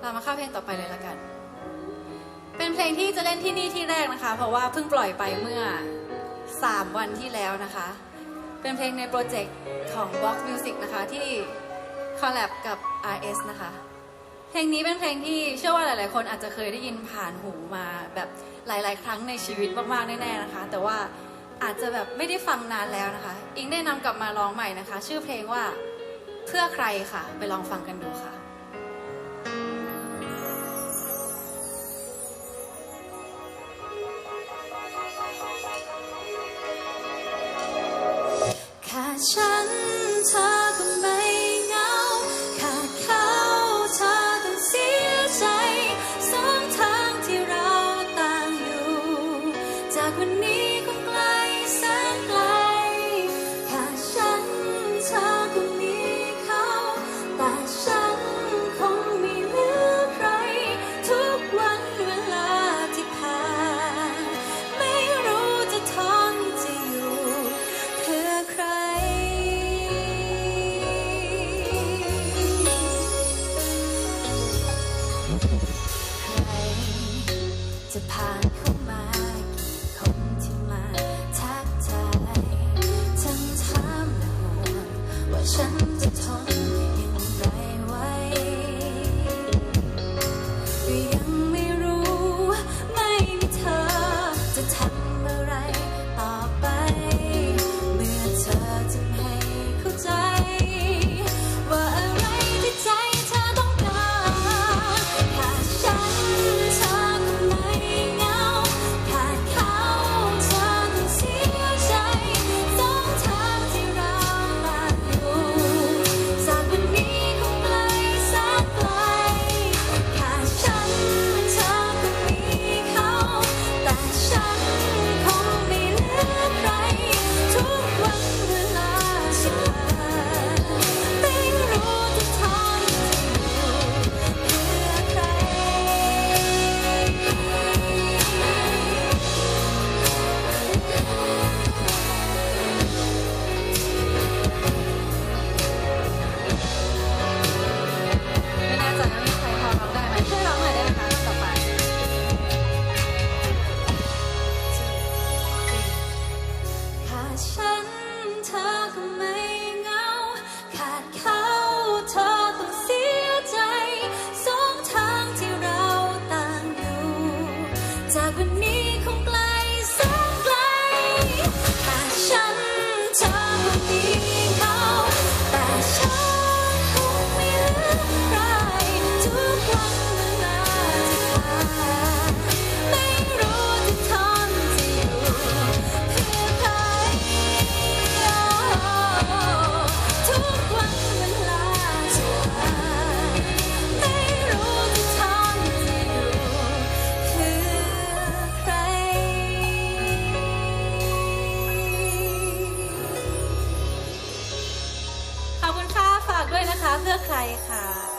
เรามาเข้าเพลงต่อไปเลยละกัน เป็นเพลงที่จะเล่นที่นี่ที่แรกนะคะ เพราะว่าเพิ่งปล่อยไปเมื่อ 3 วันที่แล้วนะคะ เป็นเพลงในโปรเจกต์ของ Vox Music นะคะที่คอลแลบกับ RS นะคะ เพลงนี้เป็นเพลงที่เชื่อว่าหลาย ๆ คนอาจจะเคยได้ยินผ่านหูมาแบบหลาย ๆ ครั้งในชีวิตมาก ๆ แน่ ๆ นะคะ แต่ว่าอาจจะแบบไม่ได้ฟังนานแล้วนะคะ อิงได้นำกลับมาร้องใหม่นะคะ ชื่อเพลงว่าเพื่อใครค่ะ ไปลองฟังกันดูค่ะ sunshine. 真的痛 พื่อใครคะ